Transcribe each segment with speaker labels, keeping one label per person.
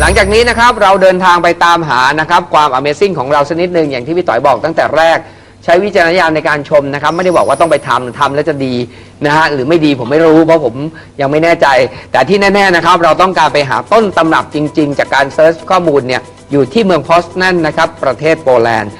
Speaker 1: หลังจากนี้นะครับเราเดินทางไปตามหานะครับความ Amazing ของเราสักนิดหนึ่งอย่างที่พี่ต่อยบอกตั้งแต่แรก ใช้วิจารณญาณในการชมนะครับ ไม่ได้บอกว่าต้องไปทำทำแล้วจะดีนะฮะหรือไม่ดีผมไม่รู้เพราะผมยังไม่แน่ใจ แต่ที่แน่ๆนะครับ เราต้องการไปหาต้นตำรับจริง ๆ จากการเซิร์ชข้อมูลเนี่ยอยู่ที่เมืองพอสนั่นนะครับประเทศโปแลนด์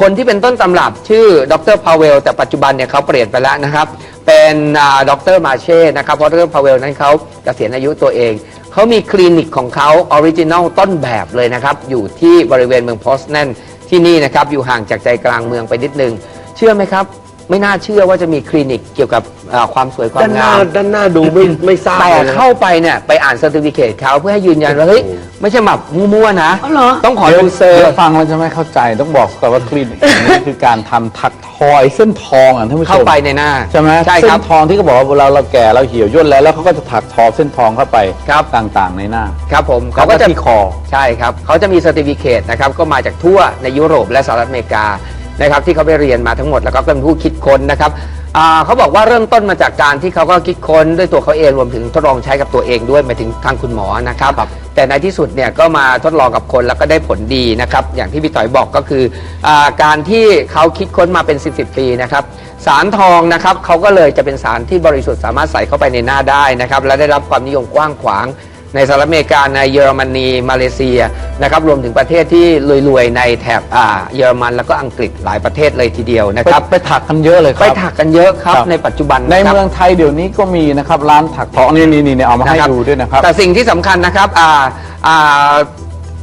Speaker 1: คนที่เป็นต้นตำรับชื่อดรพาเวล แต่ปัจจุบันเนี่ยเขาเปลี่ยนไปแล้วนะครับ เป็นดรมาเช่นะครับเพราะดรพาเวลนั้นเขาเกษียณอายุตัวเอง เขามีคลินิกของเขาออริจินัลต้นแบบเลยนะครับ อยู่ที่บริเวณเมืองพอสนันที่นี่นะครับ อยู่ห่างจากใจกลางเมืองไปนิดนึง เชื่อไหมครับ ไม่น่าเชื่อว่าจะมีคลินิกเกี่ยวกับอ่าความสวยความ
Speaker 2: ด้านหน้างา
Speaker 1: ม
Speaker 2: ด้านหน้าดูไม่ไม่ทราบ
Speaker 1: แต่
Speaker 2: เลยนะ
Speaker 1: เข้าไปเนี่ยไปอ่านเซอร์ติฟิเคตเขาเพื่อให้ยืนยันว่าเฮ้ย ไม่ใช่แบบมั่วๆนะ
Speaker 2: อ๋อเหรอ
Speaker 1: ต้องขอดูเซอ
Speaker 3: เดี๋
Speaker 1: ร์
Speaker 3: ยวฟังแล้วจะไม่เข้าใจต้องบอกก่อนว่าคลินิกนี่คือการทำถักทอยเส้นทองอะท่านผู้ชม
Speaker 1: เข้าไปในหน้า
Speaker 3: ใช่ไหม
Speaker 1: ใช่
Speaker 3: เส้
Speaker 1: ครั
Speaker 3: น
Speaker 1: บ
Speaker 3: ทองที่เขาบอกว่าเวลาเราแก่เราเหี่ยวย่นแล้วแล้วเขาก็จะถักทอเส้นทองเข้าไป
Speaker 1: ครับ
Speaker 3: ต่างๆ ในหน้า
Speaker 1: ครับผม
Speaker 3: เขา
Speaker 1: เขา
Speaker 3: ก็
Speaker 1: ก็
Speaker 3: จะ
Speaker 1: จะ
Speaker 3: ที่คอ
Speaker 1: ใช่ครับ เขาจะมีเซอร์ติฟิเคตนะครับ ก็มาจากทั่วในยุโรปและสหรัฐอเมริกา นะครับที่เขาไปเรียนมาทั้งหมดแล้วก็เป็นผู้คิดค้นนะครับอ่าเขาบอกว่าเริ่มต้นมาจากการที่เขาก็คิดค้นด้วยตัวเขาเองรวมถึงทดลองใช้กับตัวเองด้วยหมายถึงทางคุณหมอนะครับ แต่ในที่สุดเนี่ยก็มาทดลองกับคนแล้วก็ได้ผลดีนะครับ อย่างที่พี่ต่อยบอกก็คืออาการที่เขาคิดค้นมาเป็น 10บปีนะครับสารทองนะครับเขาก็เลยจะเป็นสารที่บริสุทธิ์สามารถใส่เข้าไปในหน้าได้นะครับและได้รับความนิยมกว้างขวาง ในสหรัฐอเมริกาในเยอรมนีมาเลเซียนะครับรวมถึงประเทศที่รวยๆในแถบอ่าเยอรมันแล้วก็อังกฤษหลายประเทศเลยทีเดียวนะ
Speaker 3: ไป
Speaker 1: ครับ
Speaker 3: ไปถักกันเยอะเลยค
Speaker 1: ไป
Speaker 3: รับ
Speaker 1: ถักกันเยอะครับ
Speaker 3: ครับ
Speaker 1: ในปัจจุบัน
Speaker 3: ใน
Speaker 1: นะครับ
Speaker 3: เมืองไทยเดี๋ยวนี้ก็มีนะครับร้านถักทองนี่นี่นี่เอามาให้
Speaker 1: นะครับ
Speaker 3: ดูด้วยนะครับ
Speaker 1: แต่สิ่งที่สำคัญนะครับอ่าอ่า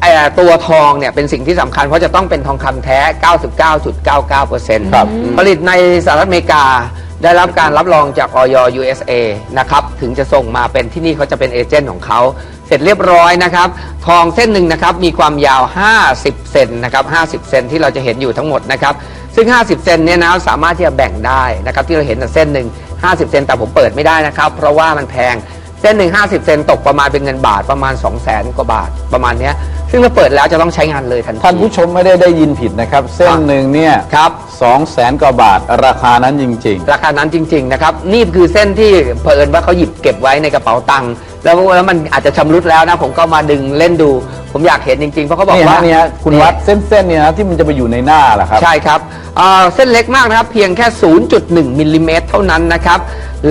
Speaker 1: ไอ้ตัวทองเนี่ยเป็นสิ่งที่สำคัญ เพราะจะต้องเป็นทองคำแท้ 99.99%
Speaker 3: ครับ
Speaker 1: ผลิตในสหรัฐอเมริกา ได้รับการรับรองจากออย USA นะครับ ถึงจะส่งมาเป็นที่นี่เขาจะเป็นเอเจนต์ของเขา เสร็จเรียบร้อยนะครับ ทองเส้นหนึ่งนะครับ มีความยาว 50 เซนนะครับ 50 เซนที่เราจะเห็นอยู่ทั้งหมดนะครับ ซึ่ง 50 เซนเนี่ยนะสามารถที่จะแบ่งได้นะครับ ที่เราเห็นแต่เส้นหนึ่ง50 เซนแต่ผมเปิดไม่ได้นะครับ เพราะว่ามันแพง เส้นหนึ่ง50 เซนตกประมาณเป็นเงินบาทประมาณ 2 0 0แสนกว่าบาทประมาณเนี้ย ซึ่งเราเปิดแล้วจะต้องใช้งานเลยทันที
Speaker 3: ท่านผู้ชมไม่ได้ได้ยินผิดนะครับ เส้นหนึ่งเนี่ย
Speaker 1: ครับ
Speaker 3: สองแสนกว่าบาทราคานั้นจริง
Speaker 1: ราคานั้นจริง ๆ นะครับ นี่คือเส้นที่เผอิญว่าเขาหยิบเก็บไว้ในกระเป๋าตังค์แล้วแล้วมันอาจจะชำรุดแล้วนะ ผมก็มาดึงเล่นดู ผมอยากเห็นจริงๆ เพราะเขา
Speaker 3: ๆ
Speaker 1: บอก
Speaker 3: นี่
Speaker 1: ว่า
Speaker 3: ฮะนี่ฮะคุณวัดเส้นๆเนี่ยนะที่มันจะไปอยู่ในหน้าแหละครับ
Speaker 1: ใช่ครับอ่าเส้นเล็กมากนะครับ เพียงแค่ 0.1 มิลลิเมตรเท่านั้นนะครับ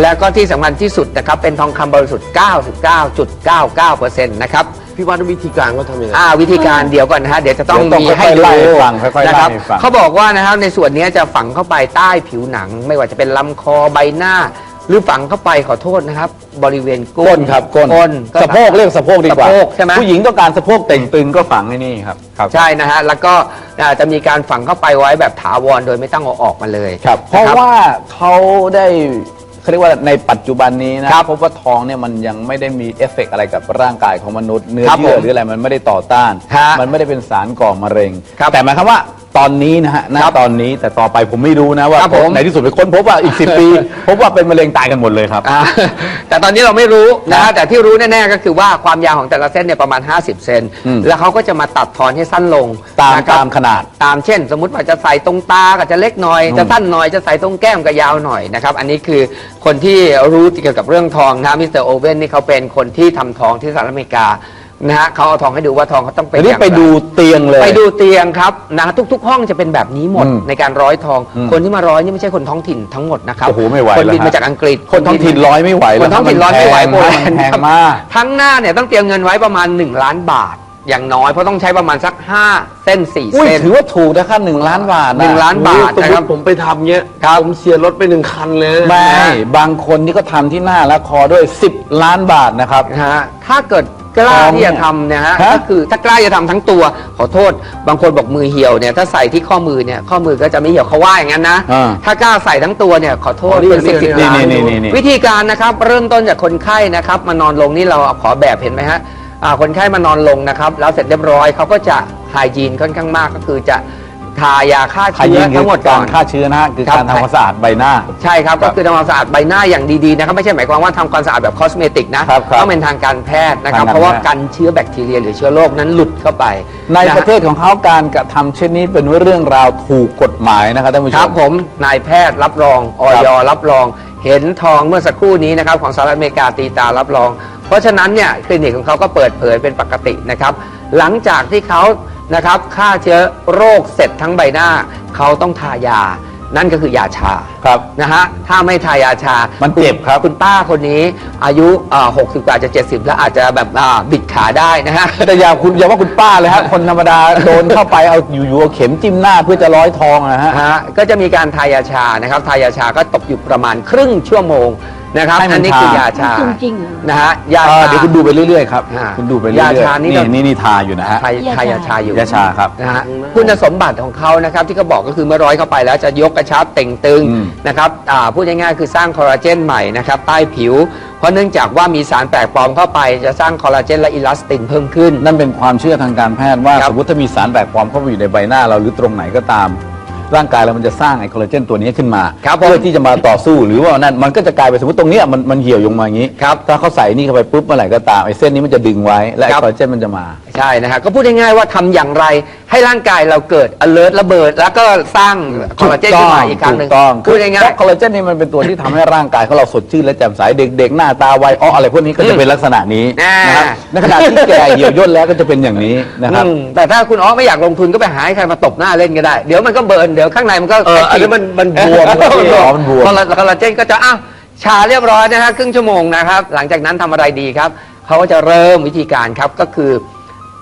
Speaker 1: แล้วก็ที่สำคัญที่สุดนะครับ เป็นทองคำบริสุทธิ์ 99.99%นะครับ
Speaker 2: พี่วัดวิธีการเขาทำยังไง
Speaker 1: อ่าวิธีการเดี๋ยวก่อนนะฮะเดี๋ยวจะต้อง
Speaker 3: เดี๋ยวต้อง
Speaker 1: มีให้
Speaker 3: ค่อยๆ
Speaker 1: ดู
Speaker 3: ไล่ให้ฟังค่อยๆไล่
Speaker 1: นะครับ
Speaker 3: ให้ฟัง
Speaker 1: เขาบอกว่านะครับในส่วนนี้จะฝังเข้าไปใต้ผิวหนัง ไม่ว่าจะเป็นลำคอใบหน้า หรือฝังเข้าไปขอโทษนะครับ บริเวณก้
Speaker 3: ก้
Speaker 1: น
Speaker 3: นครับก้น
Speaker 1: ก้น
Speaker 3: สะโพกเรียกสะโพกดีกว่า
Speaker 1: สะโพกใช่ไหม
Speaker 3: ผู้หญิงต้องการสะโพกเต่งตึงก็ฝังในนี่ครับครับ
Speaker 1: ใช่นะฮะแล้วก็อ่าจะมีการฝังเข้าไปไว้แบบถาวรโดยไม่ต้องเอาออกมาเลย
Speaker 3: ครับ เพ
Speaker 1: น
Speaker 3: ราะ
Speaker 1: คบ
Speaker 3: ว่าเขาได้ เขาเรียกว่าในปัจจุบันนี้นะครับพบว่าทองเนี่ยมันยังไม่ได้มีเอฟเฟกต์อะไรกับร่างกายของมนุษย์เนื้อ
Speaker 1: ครับ
Speaker 3: เยื่อ
Speaker 1: ผม
Speaker 3: หรืออะไรมันไม่ได้ต่อต้าน
Speaker 1: ฮะ
Speaker 3: มันไม่ได้เป็นสารก่อมะเร็ง
Speaker 1: ครับ
Speaker 3: แต่หมายความว่า ตอนนี้นะฮะณ
Speaker 1: ครับ
Speaker 3: ตอนนี้แต่ต่อไปผมไม่รู้นะว่า
Speaker 1: ครับผม
Speaker 3: ในที่สุดไปค้นพบว่าอีก10ปี พบว่าเป็นมะเร็งตายกันหมดเลยครับ
Speaker 1: อ่าแต่ตอนนี้เราไม่รู้นะ
Speaker 3: ครั
Speaker 1: ฮะ
Speaker 3: บ
Speaker 1: แต่ที่รู้แน่ๆก็คือว่าความยาวของแต่ละเส้นเนี่ยประมาณ 50 เซน
Speaker 3: อืม
Speaker 1: แล้วเขาก็จะมาตัดทอนให้สั้นลง
Speaker 3: ตาม
Speaker 1: นะครับ
Speaker 3: ตามขนาด
Speaker 1: ตามเช่น สมมติว่าจะใส่ตรงตาก็จะเล็กหน่อย
Speaker 3: อืม
Speaker 1: จะสั้นหน่อยจะใส่ตรงแก้มก็ยาวหน่อยนะครับอันนี้คือคนที่รู้เกี่ยวกับเรื่องทองนะมิสเตอร์โอเว่นนี่เขาเป็นคนที่ทำทองที่สหรัฐอเมริกา นะฮะเขาเอาทองให้ดูว่าทองเขาต้องเป็น
Speaker 3: ทีนี้
Speaker 1: อย่าง
Speaker 3: ไป
Speaker 1: ไร
Speaker 3: ดูเตียงเลย
Speaker 1: ไปดูเตียงครับนะทุก ๆ ห้องจะเป็นแบบนี้หมด
Speaker 3: อืม
Speaker 1: ในการร้อยทอง
Speaker 3: อืม
Speaker 1: คนที่มาร้อยนี่ไม่ใช่คนท้องถิ่นทั้งหมดนะครับ
Speaker 3: โอ้โหไม่ไหว
Speaker 1: คนบิน
Speaker 3: แล้วฮะ
Speaker 1: มาจากอังกฤษ
Speaker 3: คนท้องถิ่นร้อยไม่ไหว
Speaker 1: ค
Speaker 3: แล้ว
Speaker 1: นท้องถิ่นร้อยไม่ไหวโบราณ
Speaker 3: มันแพง
Speaker 1: ครับ
Speaker 3: มาก
Speaker 1: ทั้งหน้าเนี่ยต้องเตรียมเงินไว้ประมาณ 1 ล้านบาท อย่างน้อยเพราะต้องใช้ประมาณสัก 5 เส้น 4
Speaker 3: อุ้ย
Speaker 1: เส้น
Speaker 3: ถือว่าถูกนะครับหนึ่งล้านบาทะ
Speaker 1: หนึ่งล้านบาท
Speaker 2: สม
Speaker 1: นะ
Speaker 2: ม
Speaker 1: ครับ
Speaker 2: ติผมไปทำเงี้ยผมเสียรถไปหนึ่งคันเลยนะ
Speaker 3: ไม่บางคนนี่ก็ทำที่หน้าและคอด้วย 10 ล้านบาทนะครับ
Speaker 1: นะฮะถ้าเกิด กล้า
Speaker 3: ทอง
Speaker 1: ที่จะทำเนี่ยฮะ
Speaker 3: ฮะ
Speaker 1: ก็คือถ้ากล้าจะทำทั้งตัว ขอโทษบางคนบอกมือเหี่ยวเนี่ยถ้าใส่ที่ข้อมือเนี่ยข้อมือก็จะไม่เหี่ยวเขาว่าอย่างนั้นนะ
Speaker 3: อ่า
Speaker 1: ถ้ากล้าใส่ทั้งตัวเนี่ยขอโทษ
Speaker 2: อ๋อนี่
Speaker 1: เป็นสิบสิบ
Speaker 2: นี่
Speaker 1: ล้าน
Speaker 3: นี่นี่นี่
Speaker 1: วิธีการนะครับเริ่มต้นจากคนไข้นะครับมานอนลงนี่เราขอแบบเห็นไหมฮะอ่าคนไข้มานอนลงนะครับ แล้วเสร็จเรียบร้อยเขาก็จะไฮจีนค่อนข้างมากก็คือจะ ทายาฆ่า
Speaker 3: ขาย
Speaker 1: เชื้
Speaker 3: ยิ
Speaker 1: อง
Speaker 3: คื
Speaker 1: ทั้งหมดก่
Speaker 3: กา
Speaker 1: อน
Speaker 3: รฆ่าเชื้อนะฮะคือ
Speaker 1: ครับ
Speaker 3: การทำความสะอาดใบหน้า
Speaker 1: ใช่ครับ
Speaker 3: ครั
Speaker 1: ก็
Speaker 3: บ
Speaker 1: คือทำความสะอาดใบหน้าอย่างดีๆนะครับไม่ใช่หมายความว่าทำความสะอาดแบบคอสเมติกนะครับ
Speaker 3: ครับ
Speaker 1: ต้องเป็นทางการแพทย์นะครับ
Speaker 3: ทางการ
Speaker 1: เพราะว่า
Speaker 3: แพทย์
Speaker 1: กันเชื้อแบคทีเรียหรือเชื้อโรคนั้นหลุดเข้าไป
Speaker 3: ใน
Speaker 1: ฮ
Speaker 3: ประเทศของเขาการกระทำเช่นนี้เป็นเรื่องราวถูกกฎหมายนะครับท่านผู้ช
Speaker 1: ครับ
Speaker 3: ม
Speaker 1: ผมนายแพทย์รับรองออยรับรอง เห็นทองเมื่อสักครู่นี้นะครับของสหรัฐอเมริกาตีตารับรองพเพราะฉะนั้นเนี่ยคลินิกของเขาก็เปิดเผยเป็นปกตินะครับ หลังจากที่เขา นะครับฆ่าเชื้อโรคเสร็จทั้งใบหน้าเขาต้องทายา นั่นก็คือยาชา
Speaker 3: ครับ
Speaker 1: นะฮะถ้าไม่ทายาชา
Speaker 3: มันเจ็บครับ
Speaker 1: คุณป้าคนนี้อายุหกสิบกว่าจะ70แล้วอาจจะแบบอ่าบิดขาได้นะฮะ
Speaker 3: แต่อย่าคุณอย่าว่าคุณป้าเลยฮะ คนธรรมดาโดนเข้าไปเอาอยู่ๆเอาเข็มจิ้มหน้าเพื่อจะร้อยทองนะฮะ
Speaker 1: ฮะก็จะมีการทายาชานะครับทายาชาก็ตกอยู่ประมาณครึ่งชั่วโมงนะครับ
Speaker 3: ให้มัน
Speaker 1: อันนี้คือยาชา
Speaker 4: จริงๆเหรอ
Speaker 1: นะฮะยา
Speaker 3: เออ
Speaker 1: ชา
Speaker 3: เดี๋ยวคุณดูไปเรื่อยๆครับ
Speaker 1: อ่า
Speaker 3: คุณดูไปเรื่อยๆ
Speaker 1: ยาชานี่เรา
Speaker 3: นี่นี่ทาอยู่นะฮะ
Speaker 1: ทายทายาชาอยู่
Speaker 3: ยาชาครับ
Speaker 1: นะฮะคุณสมบัติของเขานะครับที่เขาบอกก็คือเมื่อร้อยเข้าไปแล้วจะยกกระชับเต่งตึง
Speaker 3: อืม
Speaker 1: นะครับอ่าพูดง่ายๆคือสร้างคอลลาเจนใหม่นะครับใต้ผิว เพราะเนื่องจากว่ามีสารแปลกปลอมเข้าไปจะสร้างคอลลาเจนและอิลาสตินเพิ่มขึ้น
Speaker 3: นั่นเป็นความเชื่อทางการแพทย์ว่า
Speaker 1: ครับ
Speaker 3: สมมติถ้ามีสารแปลกปลอมเข้าไปอยู่ในใบหน้าเราหรือตรงไหนก็ตาม ร่างกายเรามันจะสร้างไอคอลลาเจนตัวนี้ขึ้นมา
Speaker 1: ครับผม
Speaker 3: เพื่อที่จะมาต่อสู้หรือว่านั่นมันก็จะกลายเป็นสมมติตรงเนี้ยมันมันเหี่ยวลงมาอย่างนี้
Speaker 1: ครับ
Speaker 3: ถ้าเขาใส่นี่เข้าไปปุ๊บเมื่อไหร่ก็ตามไอเส้นนี้มันจะดึงไว้และไอ
Speaker 1: ครับ
Speaker 3: คอลลาเจนมันจะมา
Speaker 1: ใช่นะฮะก็พูดง่ายๆว่าทำอย่างไรให้ร่างกายเราเกิด alert ระเบิด แล้วก็สร้างคอลลาเจนขึ้นมาอีกครั้งหนึ่ง
Speaker 3: ถูต้อง
Speaker 1: พูดง่าย
Speaker 3: เพระคอลลาเจนนี่มันเป็นตัวที่ทำให้ร่างกายของเราสดชื่นและแจ่มใสเด็กๆ หน้าตาวัยอ้ออะไรพวกนี้ก็จะเป็นลักษณะนี้
Speaker 1: อ่าน
Speaker 3: นะครับในขณะที่แก่เหี่ยวย่นแล้วก็จะเป็นอย่างนี้
Speaker 1: ๆ
Speaker 3: นะครับ
Speaker 1: อืมแต่ถ้าคุณอ๋อไม่อยากลงทุนก็ไปหาให้ใครมาตบหน้าเล่นก็ได้ เดี๋ยวมันก็เบิร์นเดี๋ยวข้างในมันก็
Speaker 2: เอออันนี้มันมันบวม
Speaker 1: เออ
Speaker 3: อ๋อมันบวม
Speaker 1: คอลลาคอลลาเจนก็จะอ้าวชาเรียบร้อยนะฮะครึ่งชั่วโมงนะครับ หลังจากนั้นทำอะไรดีครับเขาก็จะเริ่มวิธีการครับก็คือ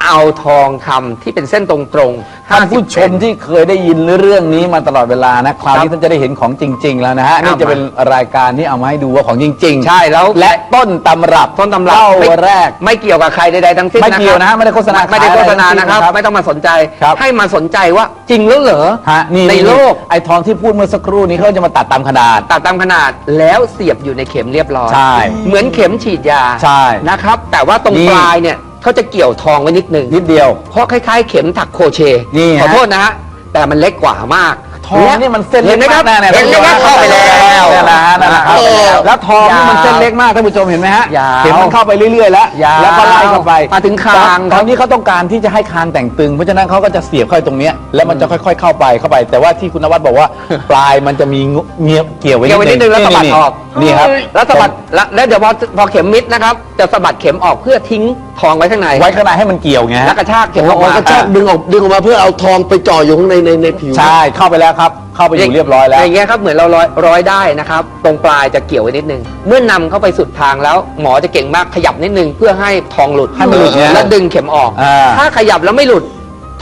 Speaker 1: เอาทองคำที่เป็นเส้นตรงๆ
Speaker 3: ท่านผู้ชม
Speaker 1: 50
Speaker 3: ที่เคยได้ยินเรื่องนี้มาตลอดเวลานะคราว
Speaker 1: ครั
Speaker 3: นี้
Speaker 1: บ
Speaker 3: ท่านจะได้เห็นของจริง ๆ แล้วนะฮะ
Speaker 1: ครับ
Speaker 3: นี่จะเป็นรายการที่เอามาให้ดูว่าของจริงๆ
Speaker 1: ใช่แล้ว
Speaker 3: และต้นตำรับ
Speaker 1: ต้นตำรับ
Speaker 3: เล่า
Speaker 1: ไม่
Speaker 3: แรก
Speaker 1: ไม่เกี่ยวกับใครใดๆทั้งสิ้น
Speaker 3: ไม่เกี่ยวนะฮะไม่ได้โฆษณา
Speaker 1: ไม่ได้โฆษณา
Speaker 3: ขายอะไร
Speaker 1: นะครับ
Speaker 3: ทั้งสิ้นนะครับ
Speaker 1: ไม่ต้องมาสนใจ
Speaker 3: ครับ
Speaker 1: ให้มาสนใจว่าจริงแล้วเหรอ
Speaker 3: ฮะนี่
Speaker 1: ในโลก
Speaker 3: ไอ้ทองที่พูดเมื่อสักครู่นี้เขาจะมาตัดตามขนาด
Speaker 1: ตัดตามขนาดแล้วเสียบอยู่ในเข็มเรียบร้อย
Speaker 3: ใช่
Speaker 1: เหมือนเข็มฉีดยา
Speaker 3: ใช่
Speaker 1: นะครับ แต่ว่าตรง
Speaker 3: นี่
Speaker 1: ปลายเนี่ย เขาจะเกี่ยวทองไว้นิดหนึง
Speaker 3: นิดเดียว
Speaker 1: เพราะคล้ายๆ เข็มถักโครเชต์
Speaker 3: นี่ฮะ
Speaker 1: ขอโทษนะฮะ แต่มันเล็กกว่ามาก
Speaker 3: ทองนี่มันเส้น
Speaker 1: เห็นไหมครับ
Speaker 3: กาก
Speaker 1: เห็นไหมครับเข้าไปแล้ว
Speaker 3: นั่นแหละฮะนั่นแหละครับ
Speaker 1: เออ
Speaker 3: แล้วทองนี่มัน
Speaker 1: ยาว
Speaker 3: เส้นเล็กมากท่านผู้ชมเห็นไหมฮะ
Speaker 1: ยาว
Speaker 3: เข็มมันเข้าไปเรื่อยๆแล้ว
Speaker 1: ยาว
Speaker 3: แล้วก็ไล่เข้าไป
Speaker 1: มาถึงคาง
Speaker 3: ตอนนี้เขาต้องการที่จะให้คางแต่งตึง เพราะฉะนั้นเขาก็จะเสียบเข้าไปตรงเนี้ยแล้วมันจะค่อย ๆ เข้าไปเข้าไป แต่ว่าที่คุณนวัดบอกว่า ปลายมันจะมีงูเงียบเกี่ยวไว้
Speaker 1: เกี่ยวไว้นิดนึงแล้วสะบัดออก
Speaker 3: นี่ครับ
Speaker 1: แล้วสะบัดแล้วแล้วเดี๋ยวพอพอเข็มมิดนะครับ จะสะบัดเข็มออกเพื่อทิ้งทองไว้ข้างใน
Speaker 3: ไว้ข้างในให้มันเกี่ยวไงฮะ
Speaker 1: แล้วกระชากเข็มอ
Speaker 2: อ๋
Speaker 1: อก
Speaker 2: อ
Speaker 1: มา
Speaker 2: ก็ชอบดึงออกดึงออกมาเพื่อเอาทองไปจ่ออยู่ข้างในในในผิว
Speaker 3: ใช่เข้าไปแล้วครับ เข้าไปอยู่เรียบร้อยแล้ว
Speaker 1: อย่างเงี้ยครับเหมือนเราร้อยร้อยได้นะครับ ตรงปลายจะเกี่ยวไว้นิดนึง เมื่อนำเข้าไปสุดทางแล้ว หมอจะเก่งมากขยับนิดนึงเพื่อให้ทองหลุด
Speaker 3: ให้มันหลุดเนี่ย
Speaker 1: แล้วดึงเข็มออก
Speaker 3: อ่า
Speaker 1: ถ้าขยับแล้วไม่หลุด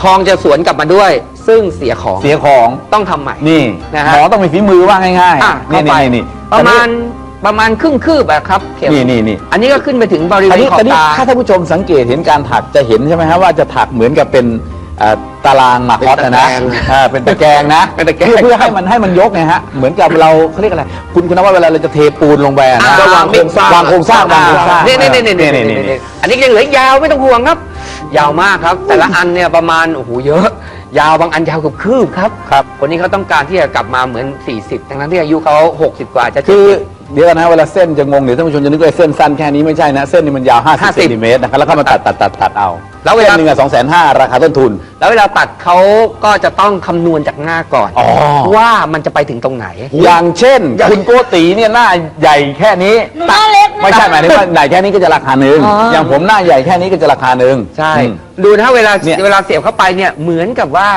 Speaker 1: ทองจะสวนกลับมาด้วย ซึ่งเสียของ
Speaker 3: เสียของ
Speaker 1: ต้องทำใหม่
Speaker 3: นี่
Speaker 1: นะฮะ
Speaker 3: หมอต้องมีฝีมือว่าง่าย
Speaker 1: อะ
Speaker 3: ๆนี่
Speaker 1: เข้าไป
Speaker 3: นี่นี่
Speaker 1: ประมาณประมาณครึ่งคืบอะครับเข็ม
Speaker 3: นี่นี่นี่
Speaker 1: อันนี้ก็ขึ้นไปถึงบริเว
Speaker 3: อัน
Speaker 1: ณ
Speaker 3: นี้
Speaker 1: ขอบ
Speaker 3: อันนี้
Speaker 1: ตา
Speaker 3: ถ้าท่านผู้ชมสังเกตเห็นการถักจะเห็นใช่ไหมฮะว่าจะถักเหมือนกับเป็นเอ่อตารางหมากฮอตนะนะอ่าเป็นตะแกรงนะ
Speaker 1: เป็นตะแกรง
Speaker 3: เพื่อเพื่อให้มันให้มันยกไงฮะเหมือนกับเราเขาเรียกอะไร คุณคุณนว่าเวลาเราจะเทปูนลงไปอะนะ
Speaker 1: อ่
Speaker 3: วางโครงสร้างวางโครงสร้างวางโครงสร้าง
Speaker 1: นี่นี่นี่นี่นี่
Speaker 3: นี่
Speaker 1: นี่
Speaker 3: นี่
Speaker 1: นี่อันนี้ยังเหลือยาวไม่ต้องห่วงครับ ยาวมากครับ แต่ละอันเนี่ยประมาณโอ้โหเยอะ ยาวบางอันยาวเกือบคืบครับ
Speaker 3: ครับ
Speaker 1: คนนี้เขาต้องการที่จะกลับมาเหมือน 40 ทั้งนั้นที่อายุเขา60 กว่าจะ
Speaker 3: คือ
Speaker 1: 70
Speaker 3: เดี๋ยวนะเวลาเส้นจะงงเดี๋ยวท่านผู้ชมจะนึกว่าเส้นสั้นแค่นี้ไม่ใช่นะ เส้นนี้มันยาว50
Speaker 1: 50
Speaker 3: เซนติเมตรนะครับแล้วก็มาตัดตัดตัดตัดเอา
Speaker 1: แล้วเวลา
Speaker 3: ส้นหนึ่งอะสองแสนห้าราคาต้นทุน
Speaker 1: แล้วเวลาตัดเขาก็จะต้องคำนวณจากหน้าก่อน
Speaker 3: อ๋อ
Speaker 1: ว่ามันจะไปถึงตรงไหน
Speaker 3: อย่างเช่น คุณโกติเนี่ยหน้าใหญ่แค่นี้
Speaker 4: หนูหน้าเล็กนะ
Speaker 3: ไม่ใช่หมายถึงว่าใหญ่แค่นี้ก็จะราคาหนึ่ง
Speaker 1: อ๋อ
Speaker 3: อย่างผมหน้าใหญ่แค่นี้ก็จะราคาหนึ่ง
Speaker 1: ใช่
Speaker 3: อืม
Speaker 1: ดูนะเวลา
Speaker 3: เนี่ย
Speaker 1: เวลาเสียบเข้าไปเนี่ยเหมือนกับว่า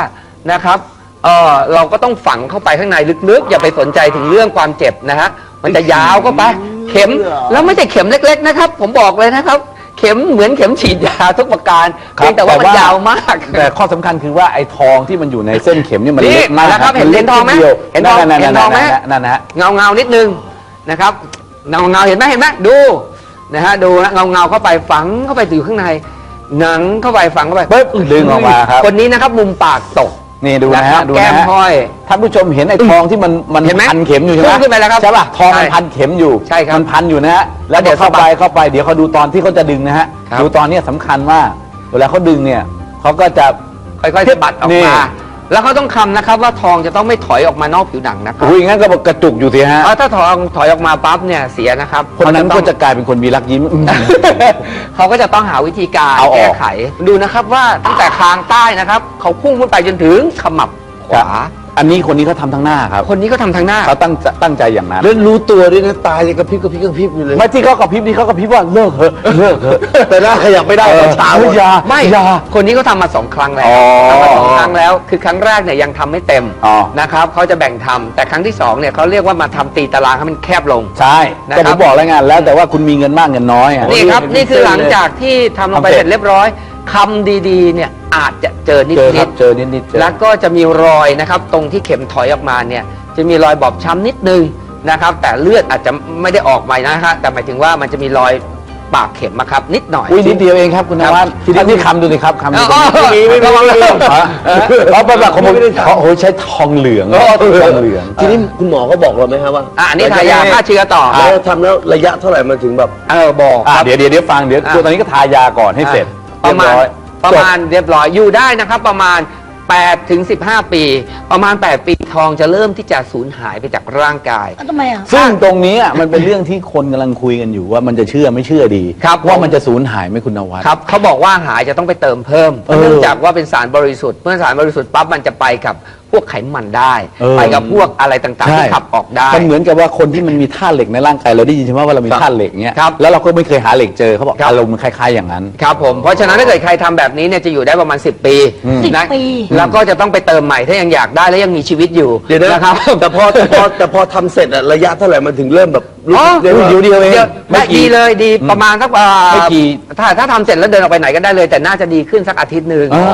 Speaker 1: นะครับเออเราก็ต้องฝังเข้าไปข้างในลึกๆ อย่าไปสนใจถึงเรื่องความเจ็บนะฮะ มันจะยาวเข้าไป เข็มแล้วไม่ใช่เข็มเล็ก ๆ นะครับ ผมบอกเลยนะครับ เข็มเหมือนเข็มฉีดยาทุกประการ
Speaker 3: ครับ
Speaker 1: เพียงแต่ว่ามันยาวมาก
Speaker 3: แต่ข้อสำคัญคือว่าไอ้ทองที่มันอยู่ในเส้นเข็มเนี่ยมัน
Speaker 1: นี่
Speaker 3: เล็กมาก
Speaker 1: มาแล้วครับเห็น
Speaker 3: มั
Speaker 1: เห็นทองไหม
Speaker 3: ดดียว
Speaker 1: เห็นทอง
Speaker 3: นั่นๆๆๆ
Speaker 1: เห็นทองไหม
Speaker 3: นั่นนะฮะ
Speaker 1: เงาเงาๆนิดนึงนะครับเงาเงาๆเห็นไหมเห็นไหมดูนะฮะดูนะเงาเงาๆเข้าไปฝังเข้าไปอยู่ข้างใน หนังเข้าไปฝังเข้าไป
Speaker 3: ปึ๊บดึงออกมาครับ
Speaker 1: คนนี้นะครับมุมปากตก
Speaker 3: นี่ดูนะ
Speaker 1: ครั
Speaker 3: ฮะ
Speaker 1: บ
Speaker 3: ดู
Speaker 1: แก้
Speaker 3: นะ
Speaker 1: ม
Speaker 3: ฮะ
Speaker 1: ห้อย
Speaker 3: ท่านผู้ชมเห็นไอ้ทองที่มันมัน
Speaker 1: เห็นไหม
Speaker 3: พันเข็มอยู่ใช่ไหม
Speaker 1: พุ่งขึ้นไปแล้วครับ
Speaker 3: ใช่ป่ะทองมัน
Speaker 1: ใช่
Speaker 3: พันเข็มอยู่
Speaker 1: ใช่ครับ
Speaker 3: มันพันอยู่นะฮะแล้ว
Speaker 1: แล้วเดี๋
Speaker 3: เดี๋ย
Speaker 1: ยวว
Speaker 3: เข้าไป
Speaker 1: สะบัด
Speaker 3: เข้าไปเดี๋ยวเขาดูตอนที่เขาจะดึงนะฮะ
Speaker 1: ครับ
Speaker 3: ดูตอนเนี้ยสำคัญมากเวลาเขาดึงเนี่ยเขาก็จะ
Speaker 1: ค่อยๆสะบัดออก
Speaker 3: นี่
Speaker 1: มา แล้วเขาต้องคำนะครับว่าทองจะต้องไม่ถอยออกมานอกผิวหนังนะครับ
Speaker 3: อุ้ยงั้นก็กระจุกอยู่สิฮะ
Speaker 1: เพราะถ้าทองถอยออกมาปั๊บเนี่ยเสียนะครับ
Speaker 3: คนนั้น
Speaker 1: เขา
Speaker 3: ก็
Speaker 1: จะ
Speaker 3: จะกลายเป็นคนมีรักยิ้ม
Speaker 1: เขาก็จะต้องหาวิธีการ
Speaker 3: เอาออก
Speaker 1: แก้ไข ดูนะครับว่าตั้งแต่คางใต้นะครับ เขาพุ่งขึ้นไปจนถึงขมับขวา
Speaker 3: อันนี้คนนี้เขาทำทั้งหน้าครับ
Speaker 1: คนนี้ก็ทำทางหน้า
Speaker 3: เขาตั้งใจตั้งใจอย่างนั้น
Speaker 2: แล้วรู้ตัวด้วยนะตายยังกระพริบกระพริบกระพริบอยู่เลย
Speaker 3: ไม่ที่เขากระพริบนี่เขากระพริบว่าเลิกเถอะเลิกเถอะ
Speaker 2: แต่หน้าขยับไม่ได้
Speaker 3: เอ
Speaker 2: ต
Speaker 3: อ
Speaker 2: อนเช้า
Speaker 3: เฮ้ยอยา
Speaker 1: ไม่
Speaker 3: อยา
Speaker 1: คนนี้ก็ทำมาสองครั้งแล้ว
Speaker 3: อ๋อ
Speaker 1: ทำมาสองครั้งแล้ว คือครั้งแรกเนี่ยยังทำไม่เต็ม
Speaker 3: อ๋อ
Speaker 1: นะครับเขาจะแบ่งทำแต่ครั้งที่สองเนี่ยเขาเรียกว่ามาทำตีตารางให้มันแคบลง
Speaker 3: ใช่
Speaker 1: นะ
Speaker 3: ก็
Speaker 1: ค
Speaker 3: ผ
Speaker 1: รับ
Speaker 3: มบอกแล้วไงแล้วแต่ว่าคุณมีเงินมากเงินน้อยอะ
Speaker 1: นี่ครับ
Speaker 2: โอ้โห
Speaker 1: นี่คือ
Speaker 2: เป็นเส้น
Speaker 1: หลังจากที่ทำลงไป
Speaker 3: ทำเส
Speaker 1: เส
Speaker 3: ร็
Speaker 1: ร็
Speaker 3: จ
Speaker 1: จเรียบร้อยคำดีๆเนี่ย อาจจะเจอนิด
Speaker 3: เจอค
Speaker 1: นิ
Speaker 3: รั
Speaker 1: ด
Speaker 3: บเจอนิดนิดๆเจอ
Speaker 1: แล้วก็จะมีรอยนะครับตรงที่เข็มถอยออกมาเนี่ยจะมีรอยบอบช้ำนิดนึงนะครับ แต่เลือดอาจจะไม่ได้ออกมานะฮะแต่หมายถึงว่ามันจะมีรอยปากเข็มอะครับนิดหน่อย
Speaker 3: อุ้ยนิดเดียวเองครับคุณนวัด
Speaker 1: ทีนี้
Speaker 3: อันนี้คำดูสิครับคำดู
Speaker 1: อ๋อ
Speaker 3: ตรงนี้
Speaker 1: ไม่มีไม่มี
Speaker 3: ฮะเขาเป็นแบบขโมยเขาโอ้ยใช้ทองเหลือง
Speaker 2: อ๋อ
Speaker 3: ทองเหลือง
Speaker 2: ทีนี้คุณหมอก็บอกเราไหมครับว่า
Speaker 1: อะอันนี้ทายาฆ่าเชื้อต่อ
Speaker 2: แล้วทำแล้วระยะเท่าไหร่มันถึงแบบ
Speaker 1: เออบอก
Speaker 3: อะ
Speaker 1: ครับ
Speaker 3: เดี๋ยวเดี๋ยวเดี๋ยวฟังเดี๋ยว
Speaker 1: อะ
Speaker 3: ตัวตอนนี้ก็ทายาก่อนให้เสร็จ
Speaker 1: ประมาณ
Speaker 3: เยบอย
Speaker 1: ประมาณ
Speaker 3: จบ
Speaker 1: เรียบร้อยอยู่ได้นะครับ ประมาณ8ถึง15 ปี ประมาณ 8 ปีทองจะเริ่มที่จะสูญหายไปจากร่างกาย
Speaker 4: อะทำไมอะ
Speaker 3: ซึ่งตรงนี้อะมันเป็นเรื่องที่คนกำลังคุยกันอยู่ว่ามันจะเชื่อไม่เชื่อดี
Speaker 1: ครับ
Speaker 3: ว่า
Speaker 1: ผม
Speaker 3: มันจะสูญหายไหมคุณนวัด
Speaker 1: ครับเขาบอกว่าหายจะต้องไปเติมเพิ่ม
Speaker 3: เออ
Speaker 1: เนื่องจากว่าเป็นสารบริสุทธิ์เมื่อสารบริสุทธิ์ปั๊บมันจะไปกับ พวกไขมันได้
Speaker 3: เออ
Speaker 1: ไปกับพวกอะไรต่างๆที่ขับออกได้
Speaker 3: มันเหมือนกับว่าคนที่มันมีธาตุเหล็กในร่างกายเราได้ยินใช่ไหมว่าเรามีธาตุเหล็กเงี้ย
Speaker 1: ครับ
Speaker 3: แล้วเราก็ไม่เคยหาเหล็กเจอเขาบอก
Speaker 1: ครับ
Speaker 3: อารมณ์มันคล้ายๆอย่างนั้น
Speaker 1: ครับผม เพราะฉะนั้นถ้าเกิดใครทำแบบนี้เนี่ยจะอยู่ได้ประมาณ 10 ปี
Speaker 3: อืม
Speaker 4: สิบ
Speaker 1: นะ
Speaker 4: ปี
Speaker 1: แล้วก็จะต้องไปเติมใหม่ถ้ายังอยากได้และยังมีชีวิตอยู่
Speaker 2: เดี๋ยวนะ
Speaker 1: นะครับ
Speaker 2: แต่พอแต่พอแต่พอทำเสร็จอะระยะเท่าไหร่มันถึงเริ่มแบบรู้
Speaker 1: อ๋อ
Speaker 2: สึกได้ว่า
Speaker 3: เดี๋ยวเดียวเอง
Speaker 1: ไม่
Speaker 3: ไม่กี่
Speaker 1: ดีเลยดีประมาณสักเอ่อ
Speaker 3: ไม่กี่
Speaker 1: ถ้าถ้าทำเสร็จแล้วเดินออกไปไหนก็ได้เลย แต่น่าจะดีขึ้นสักอาทิตย์หนึ่ง
Speaker 3: อ๋อ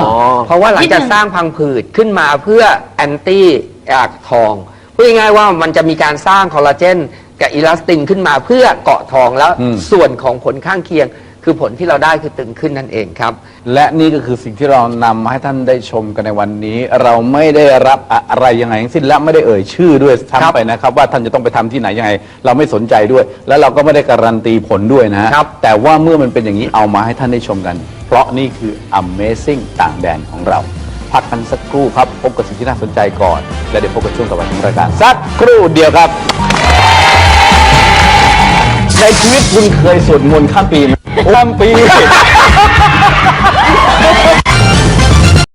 Speaker 1: เพราะว่าหลังจากสร้างพังผืดขึ้นมาเพื่อ แอนตี้จากทองพูดง่ายๆว่ามันจะมีการสร้างคอลลาเจนกับอิลาสตินขึ้นมาเพื่อเกาะทองแล้ว
Speaker 3: อืม
Speaker 1: ส่วนของผลข้างเคียง คือผลที่เราได้คือตึงขึ้นนั่นเองครับ
Speaker 3: และนี่ก็คือสิ่งที่เรานำมาให้ท่านได้ชมกันในวันนี้ เราไม่ได้รับอะไรยังไงทั้งสิ้นและไม่ได้เอ่ยชื่อด้วย
Speaker 1: ครั
Speaker 3: ทั้ง
Speaker 1: บ
Speaker 3: ไปนะครับ ว่าท่านจะต้องไปทำที่ไหนยังไง เราไม่สนใจด้วย แล้วเราก็ไม่ได้การันตีผลด้วยนะฮะ
Speaker 1: ครับ
Speaker 3: แต่ว่าเมื่อมันเป็นอย่างนี้เอามาให้ท่านได้ชมกัน เพราะนี่คือ Amazing ต่างแดนของเรา พักกันสักครู่ครับพบกับสิ่งที่น่าสนใจก่อน และเดี๋ยวพบกับช่วงต่อไปของรายการสักครู่เดียวครับ ในชีวิตคุณเคยสวดมนต์ข้ามปีไหมข้ามปี